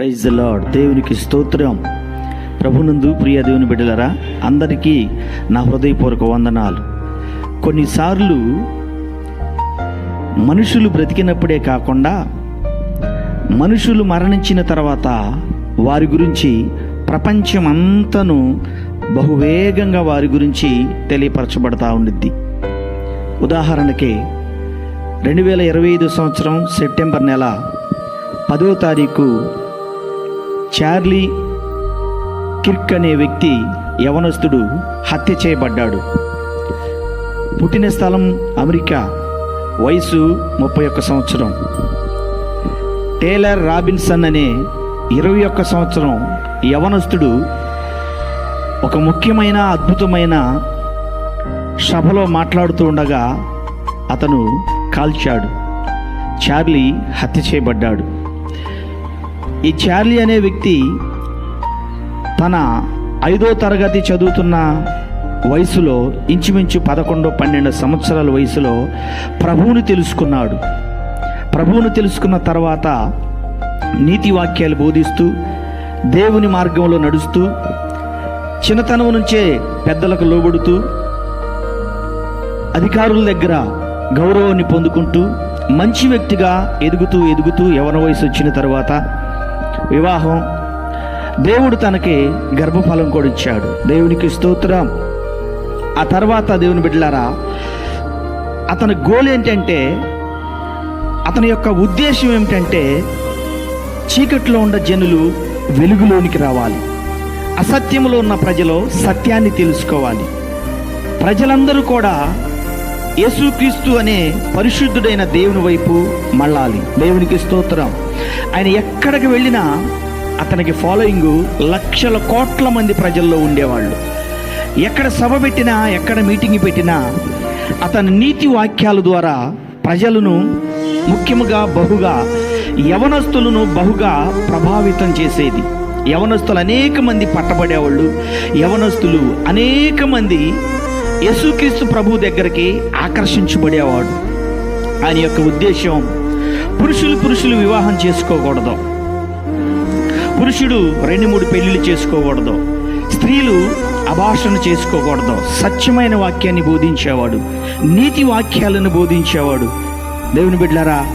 Praise lord దేవునికి స్తోత్రం. ప్రభునందు ప్రియ దేవుని బిడ్డలరా అందరికీ నా హృదయపూర్వక వందనాలు. కొన్నిసార్లు మనుషులు బ్రతికినప్పుడే కాకుండా మనుషులు మరణించిన తర్వాత వారి గురించి ప్రపంచమంతను బహువేగంగా వారి గురించి తెలియపరచబడతా ఉండిద్ది. ఉదాహరణకి రెండు వేల ఇరవై ఐదు సంవత్సరం సెప్టెంబర్ నెల పదో తారీఖు చార్లీ కిర్క్ అనే వ్యక్తి యవనస్తుడు హత్య చేయబడ్డాడు. పుట్టిన స్థలం అమెరికా వయసు ముప్పై ఒక్క సంవత్సరం. టేలర్ రాబిన్సన్ అనే ఇరవై ఒక్క సంవత్సరం యవనస్తుడు ఒక ముఖ్యమైన అద్భుతమైన సభలో మాట్లాడుతూ ఉండగా అతను కాల్చాడు. చార్లీ హత్య చేయబడ్డాడు. ఈ చార్లీ అనే వ్యక్తి తన ఐదో తరగతి చదువుతున్న వయసులో ఇంచుమించు పదకొండు పన్నెండు సంవత్సరాల వయసులో ప్రభువుని తెలుసుకున్నాడు. ప్రభువును తెలుసుకున్న తర్వాత నీతి వాక్యాలు బోధిస్తూ దేవుని మార్గంలో నడుస్తూ చిన్నతనం నుంచే పెద్దలకు లోబడుతూ అధికారుల దగ్గర గౌరవాన్ని పొందుకుంటూ మంచి వ్యక్తిగా ఎదుగుతూ ఎదుగుతూ యవన వయసు వచ్చిన తర్వాత వివాహం. దేవుడు తనకి గర్భఫలం కూడా ఇచ్చాడు దేవునికి స్తోత్రం. ఆ తర్వాత దేవుని బిడ్డలారా అతని గోల్ ఏంటంటే అతని యొక్క ఉద్దేశం ఏమిటంటే చీకట్లో ఉన్న జనులు వెలుగులోనికి రావాలి. అసత్యంలో ఉన్న ప్రజలు సత్యాన్ని తెలుసుకోవాలి. ప్రజలందరూ కూడా యేసుక్రీస్తు అనే పరిశుద్ధుడైన దేవుని వైపు మళ్ళాలి. దేవునికి స్తోత్రం. ఆయన ఎక్కడికి వెళ్ళినా అతనికి ఫాలోయింగ్ లక్షల కోట్ల మంది ప్రజల్లో ఉండేవాళ్ళు. ఎక్కడ సభ పెట్టినా ఎక్కడ మీటింగ్ పెట్టినా అతని నీతి వాక్యాల ద్వారా ప్రజలను ముఖ్యముగా బహుగా యవనస్తులను బహుగా ప్రభావితం చేసేది. యవనస్తులు అనేక మంది పట్టబడేవాళ్ళు. యవనస్తులు అనేక మంది యేసుక్రీస్తు ప్రభు దగ్గరికి ఆకర్షించబడేవాడు. ఆయన యొక్క ఉద్దేశం పురుషులు పురుషులు వివాహం చేసుకోకూడదు. పురుషుడు రెండు మూడు పెళ్ళిళ్ళు చేసుకోకూడదు. స్త్రీలు అభాషణ చేసుకోకూడదు. సత్యమైన వాక్యాన్ని బోధించేవాడు నీతి వాక్యాలను బోధించేవాడు. దేవుని బిడ్డారా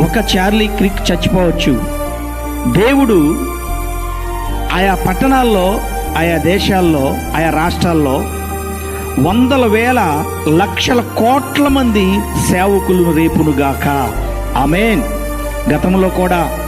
ఒక చార్లీ క్రిక్ చచ్చిపోవచ్చు. దేవుడు ఆయా పట్టణాల్లో ఆయా దేశాల్లో ఆయా రాష్ట్రాల్లో వందల వేల లక్షల కోట్ల మంది సేవకులు రేపునుగాక ఆమెన్. గతంలో కూడా